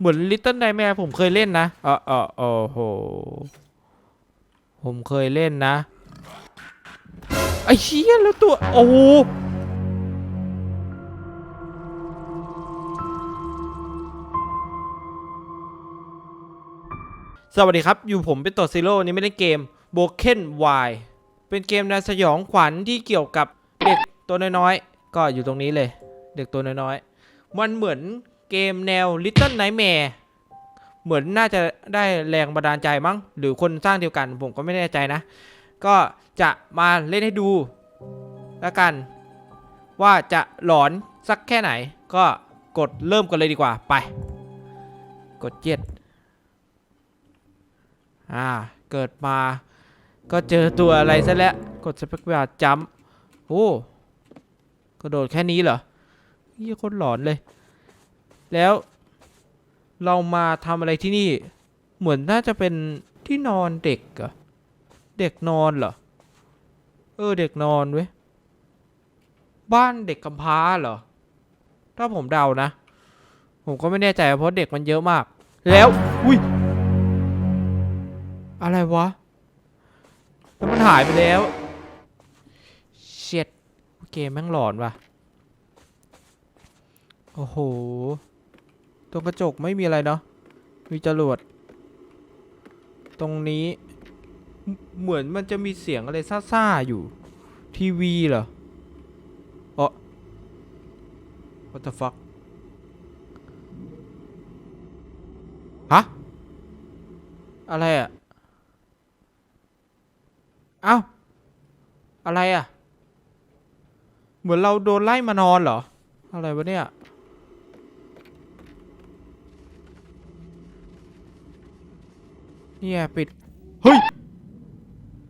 เหมือนลิตเติ้ลไนแมร์ผมเคยเล่นนะเออเออโอ้โห ผมเคยเล่นนะไอ้เชี่ยแล้วตัวโอ้โหสวัสดีครับ อยู่ผมเป็นตัวซีโร่นี่ไม่ได้เกมโบเคนวายเป็นเกมแนวสยองขวัญที่เกี่ยวกับเด็กตัวน้อยๆ ก็อยู่ตรงนี้เลย เด็กตัวน้อยๆ มันเหมือน เกมแนว Little Nightmare เหมือนน่าจะได้แรงบันดาลใจมั้ง หรือคนสร้างเดียวกัน ผมก็ไม่แน่ใจนะ ก็จะมาเล่นให้ดูแล้วกัน ว่าจะหลอนสักแค่ไหน ก็กดเริ่มกันเลยดีกว่าไป กดเจ็ดอ่า เกิดมาก็เจอตัวอะไรซะแล้ว กดสเปคบาร์จัมโอ้กระโดดแค่นี้เหรอยี่คนหลอนเลย แล้วเรามาทำอะไรที่นี่ เหมือนน่าจะเป็นที่นอนเด็กอะเด็กนอนเหรอ เออเด็กนอนเว้ย บ้านเด็กกำพร้าเหรอ ถ้าผมเดานะ ผมก็ไม่แน่ใจเพราะเด็กมันเยอะมาก แล้ว อุ้ย อะไรวะ แล้วมันหายไปแล้ว เช็ดเกมแม่งหลอนว่ะ โอ้โห ตรงกระจกไม่มีอะไรเนาะมีจรวด ตรงนี้ เหมือนมันจะมีเสียงอะไรซ่าๆอยู่ ทีวีเหรอเออ what the fuck ฮะ อะไรอะเอ้า อะไรอะเหมือนเราโดนไล่มานอนเหรอ อะไรวะเนี่ย เนี่ยปิด เฮ้ย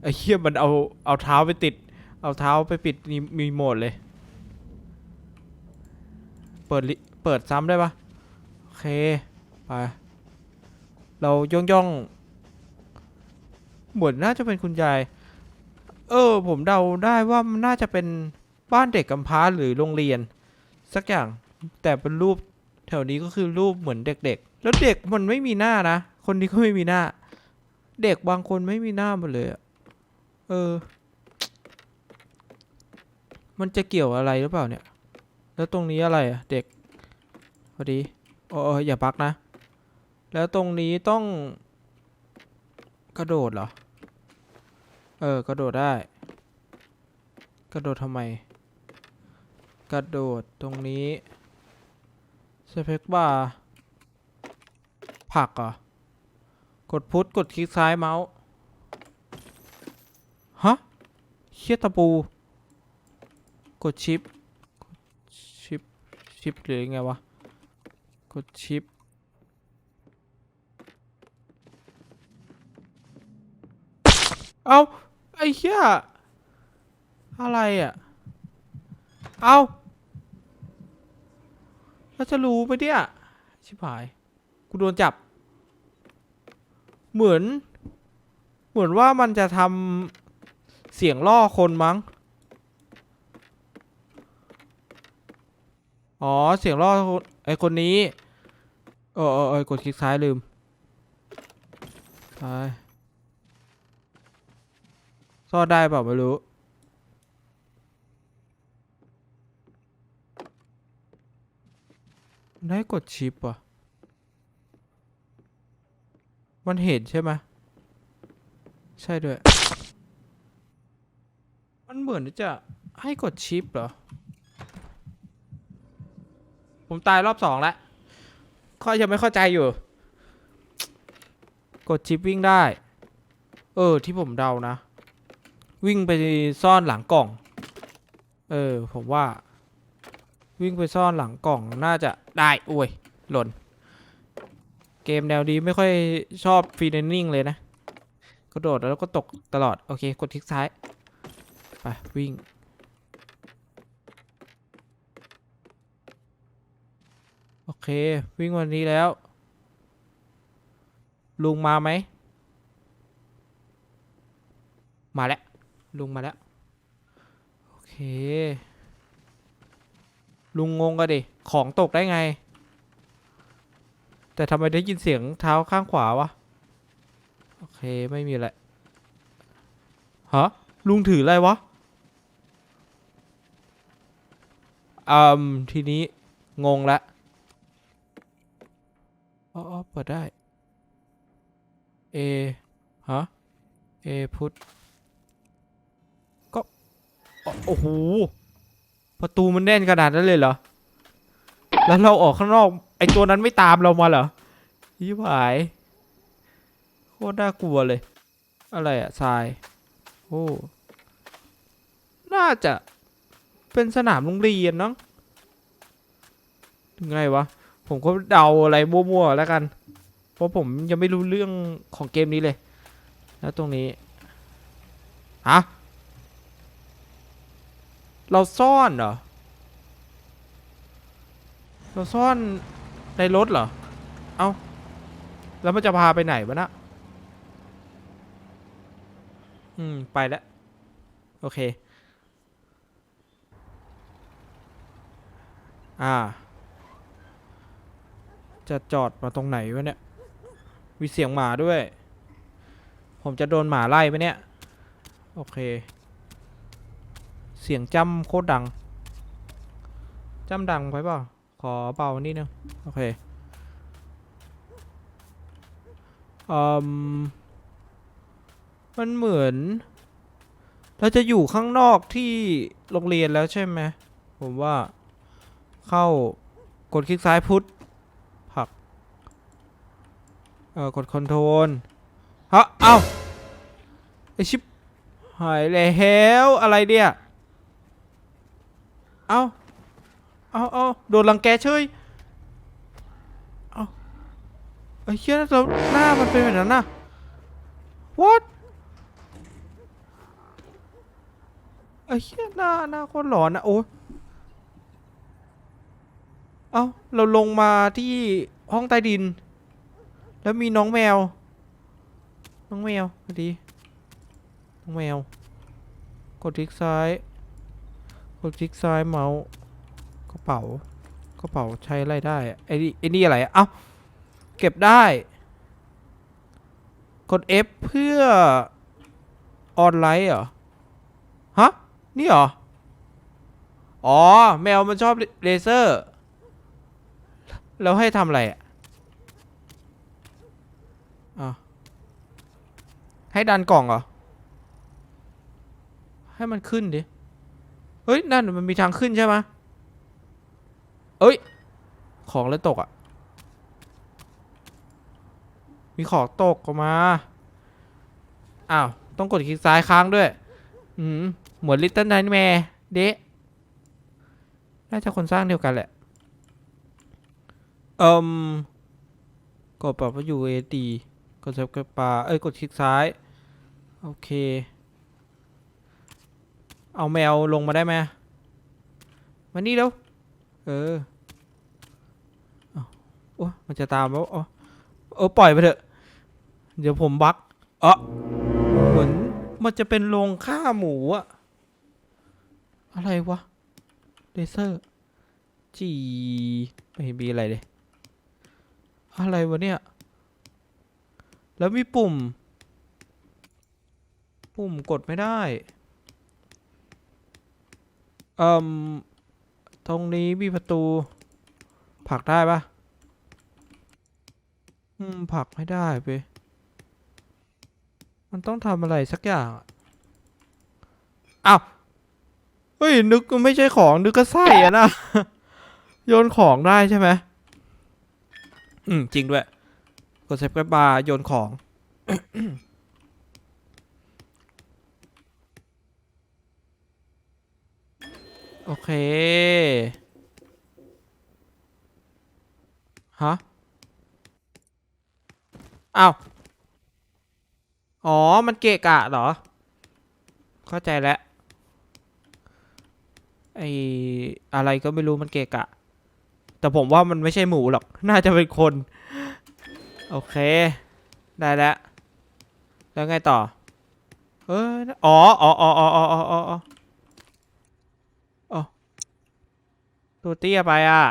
ไอ้เหี้ยมันเอาเอาเท้าไปติด เอาเท้าไปปิดมีมีโหมดเลย เปิดลิเปิดซ้ำได้ปะโอเค ไป เราย่องย่องๆเหมือนน่าจะเป็นคุณยาย เออ ผมเดาได้ว่ามันน่าจะเป็นบ้านเด็กกำพร้าหรือโรงเรียน สักอย่าง แต่เป็นรูปแถวนี้ก็คือรูปเหมือนเด็กๆ แล้วเด็กมันไม่มีหน้านะ คนนี้ก็ไม่มีหน้า เด็กบางคนไม่มีหน้ามดเลยอะเออ มันจะเกี่ยวอะไรหรือเปล่าเนี่ย แล้วตรงนี้อะไรอะเด็ก พอดีโอ้อย่าปักนะ แล้วตรงนี้ต้อง กระโดดเหรอ เออ กระโดดได้ กระโดดทำไม กระโดดตรงนี้สเปคบาร์ผักเหรอ กดพุทกดคลิกซ้ายเมาส์ ฮะ เชี่ยตะปู กดชิป ชิป ชิปหรือไงวะ กดชิป เอาไอ้เหี้ย อะไรอะ เอาแล้วจะรู้ไปะเนี่ย ชิบหาย กูโดนจับ เหมือน เหมือนว่ามันจะทำเสียงล่อคนมั้ง อ๋อ เสียงล่อคนไอคนนี้ เออเออเออกดคลิกซ้ายลืมซ้ายซ่อนได้เปล่าไม่รู้ได้กดชิปอะ มันเห็นใช่ไหมใช่ด้วย มันเหมือนจะให้กดชิปเหรอ ผมตายรอบสองแล้วข้อยังไม่เข้าใจอยู่ กดชิปวิ่งได้ เออที่ผมเดานะ วิ่งไปซ่อนหลังกล่อง เออ ผมว่า วิ่งไปซ่อนหลังกล่องน่าจะได้โอ้ยหล่น เกมแนวนี้ไม่ค่อยชอบฟรีเดนนิ่งเลยนะกระโดดแล้วก็ตกตลอด โอเค กดคลิกซ้าย ไป วิ่ง โอเค วิ่งวันนี้แล้ว ลุงมาไหม มาแล้ว ลุงมาแล้ว โอเค ลุงงงกันดิ ของตกได้ไง แต่ทำไมได้ยินเสียงเท้าข้างขวาวะ โอเคไม่มีอะไร ฮะ ลุงถืออะไรวะอืมทีนี้งงละอ๋อเปิดได้เอฮะเอพุทก็โอ้โหประตูมันแน่นขนาดนั้นเลยเหรอ แล้วเราออกข้างนอก ไอตัวนั้นไม่ตามเรามาเหรอยี่หายโคตรน่ากลัวเลย อะไรอะทรายโอ้น่าจะเป็นสนามโรงเรียนนาะถึงไงวะ ผมก็เดาอะไรมั่วๆแล้วกัน เพราะผมยังไม่รู้เรื่องของเกมนี้เลย แล้วตรงนี้ฮะเราซ่อนเหรอ เราซ่อน ในรถเหรอ เอาแล้วมันจะพาไปไหนวะนะอืม ไปแล้ว โอเค อ่า จะจอดมาตรงไหนวะเนี่ย มีเสียงหมาด้วย ผมจะโดนหมาไล่ไหมเนี่ย โอเค เสียงจำโคตรดังจำดังไปเปล่า ขอเบานิดนึงโอเคอืมมันเหมือน เราจะอยู่ข้างนอกที่โรงเรียนแล้วใช่ไหมผมว่าเข้ากดคลิกซ้ายพุทธผักเออกดคอนโทรลฮะเอ้าไอชิปหายแล้วอะไรเนี่ยเอ้า เอาเอาโดนรังแกเฉยเอาไอ้เชี่ยแล้วหน้ามันเป็นแบบนั้นน่ะ what ไอ้เชี่ยหน้าหน้าโคตรหลอนนะโอ้ยเอาเราลงมาที่ห้องใต้ดิน แล้วมีน้องแมว น้องแมวสวัสดี น้องแมว กดคลิกซ้าย กดคลิกซ้ายเมาส์ กระเป๋ากระเป๋าใช้อะไรได้ไอ้นี่ไอ้นี่อะไรอะเอ้าเก็บได้ กด F เพื่อออนไลน์เหรอ ฮะ นี่เหรอ อ๋อ แมวมันชอบเลเซอร์ แล้วให้ทำอะไรอะให้ดันกล่องเหรอ ให้มันขึ้นดิ เฮ้ย นั่นมันมีทางขึ้นใช่ไหม เอ้ย ของเลยตกอะ่ะ มีของตกออกมา อ้าว ต้องกดคลิกซ้ายค้างด้วย อืมเหมือนลิตเติ้ลไนท์แมร์เดะน่าจะคนสร้างเดียวกันแหละ เอิมกดปรับว่าอยู่เอดีกดเซฟกดปลาเอ้ย กดคลิกซ้าย โอเค เอาแมวลงมาได้ไหมมานี่เร็ว อออาโอ้มันจะตามแล้วอ๋อเออปล่อยไปเถอะ เดี๋ยวผมบักเออเหมือนมันจะเป็นโรงฆ่าหมูอะอะไรวะเลเซอร์จีไม่มีอะไรเลย อะไรวะเนี่ย แล้วมีปุ่ม ปุ่มกดไม่ได้อ่ม ตรงนี้มีประตูผลักได้ปะอืมผลักไม่ได้ไปมันต้องทำอะไรสักอย่างอะอ้าวเฮ้ย นึกไม่ใช่ของ นึกก็ไส้อะนะ โยนของได้ใช่ไหมอืม จริงด้วย กดเซฟกับบาร์โยนของ โอเค ฮะเอ้าอ๋อ มันเกะกะเหรอ เข้าใจแล้ว ไออะไรก็ไม่รู้มันเกะกะ แต่ผมว่ามันไม่ใช่หมูหรอก น่าจะเป็นคน โอเค ได้แล้ว แล้วไงต่อ เออ อ๋อ อ๋อ อ๋อ อ๋อ อ๋อ ตัวเตี้ยไปอะ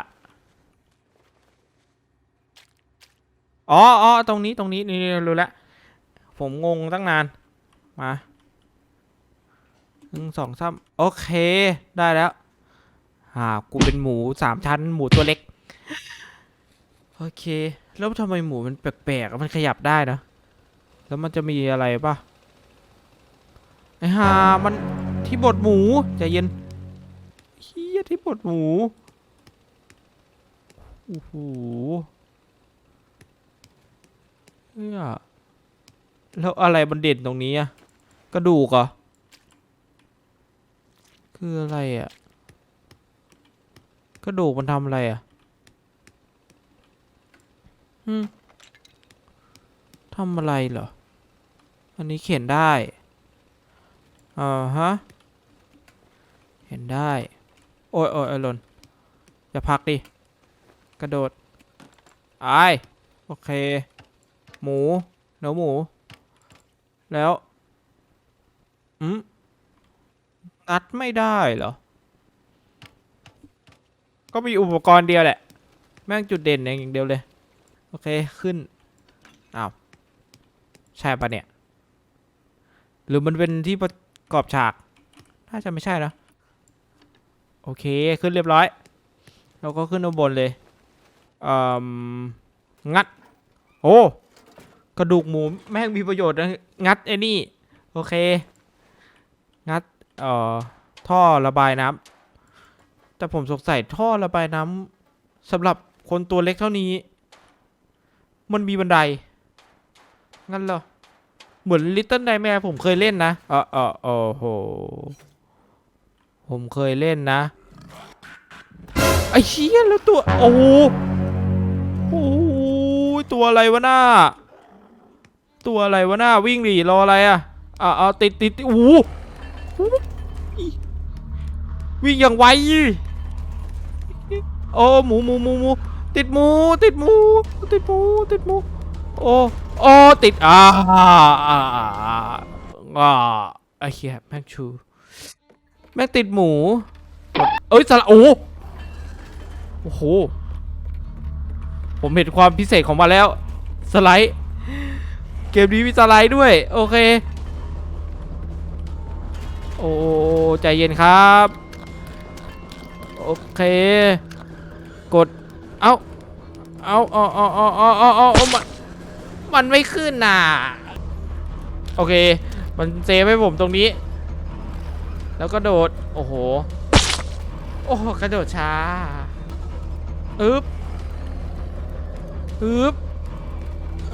อ๋ออ๋อตรงนี้ตรงนี้นี่รู้แล้วผมงงตั้งนาน มาหนึ่งสองสามโอเค ได้แล้วอ่ากูเป็นหมูสามชั้น หมูตัวเล็ก โอเค แล้วทำไมหมูมันแปลกๆมันขยับได้นะ แล้วมันจะมีอะไรป่ะ ไอ้ห่ามันที่บดหมูใจเย็นเฮียที่บดหมู โอ้โหเฮียแล้วอะไรมันเด่นตรงนี้อะกระดูกเหรอ คืออะไรอะกระดูกมันทำอะไรอะฮึมทำอะไรเหรอ อันนี้เขียนได้อ่าฮะ เห็นได้ โอ้ยโอ้ยโอ้ยหล่นอย่าพักดิ กระโดดไอโอเค หมูเนื้อหมู แล้วอืมงัดไม่ได้เหรอ ก็มีอุปกรณ์เดียวแหละ แม่งจุดเด่นอย่างเดียวเลย โอเค ขึ้น อ้าว ใช่ปะเนี่ย หรือมันเป็นที่ประกอบฉาก น่าจะไม่ใช่นะ โอเค ขึ้นเรียบร้อย เราก็ขึ้นข้างบนเลย งัด โอ้กระดูกหมูแม่งมีประโยชน์นะงัดไอ้นี่ โอเค งัดเอ่อท่อระบายน้ำแต่ผมสงสัยท่อระบายน้ำสำหรับคนตัวเล็กเท่านี้ มันมีบันได งั้นเหรอ เหมือน Little Nightmare ผมเคยเล่นนะเออเออโอ้โห ผมเคยเล่นนะ ไอ้เชี่ยแล้วตัว โอ้ ตัวอะไรวะหน้า ตัวอะไรวะหน้าวิ่งดิรออะไรอะอ่าเอาติดติดติดโอ้โหวิ่งอย่างไวโอ้หมูหมูหมูหมูติดหมู ติดหมู ติดหมู ติดหมู โอ้โอ้ติดอ่าอ่าอ่าอ่าไอ้เหี้ยแม่งชูแม่งติดหมู เอ้ยสละโอ้โห ผมเห็นความพิเศษของมันแล้ว สไลด์ เกมนี้มีสไลด์ด้วย โอเค โอ้ใจเย็นครับ โอเค กด เอ้า เอ้าเอ้าเอ้าเอ้าเอ้าเอ้ามันมันไม่ขึ้นน่ะ โอเค มันเซฟให้ผมตรงนี้ แล้วก็โดด โอ้โห โอ้โหกระโดดช้า อึ๊บ อึ๊บ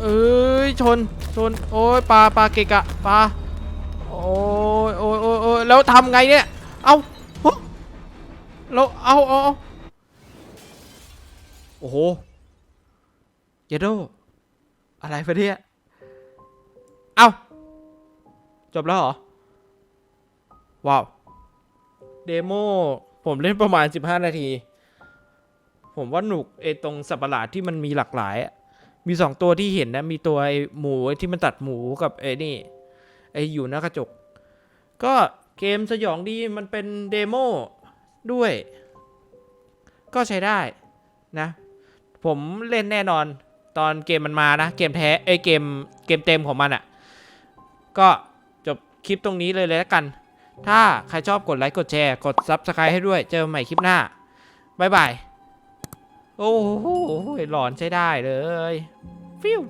เอ้ยชนชนโอ้ยปลาปลาเกะกะปลาโอ้ยโอ้ยโอ้ยโอ้ยแล้วทำไงเนี่ยเอาฮะเราเอาเอาเอาโอ้โหเยโดอะไรไปเนี่ยเอาจบแล้วเหรอ ว้าว เดโมผมเล่นประมาณ 15 นาที ผมว่าหนุกไอตรงสัตว์ประหลาดที่มันมีหลากหลายอะมีสองตัวที่เห็นนะ มีตัวไอหมูที่มันตัดหมูกับไอนี่ไออยู่หน้ากระจก ก็เกมสยองดีมันเป็นเดโมด้วย ก็ใช้ได้นะ ผมเล่นแน่นอนตอนเกมมันมานะ เกมแท้ไอเกมเกมเต็มของมันอะ่ะ ก็จบคลิปตรงนี้เลยเลยแล้วกัน ถ้าใครชอบกดไลค์กดแชร์ กด Subscribe ให้ด้วย เจอกันใหม่คลิปหน้า บ๊ายบาย โอ้โหหลอนใช้ได้เลย ฟิว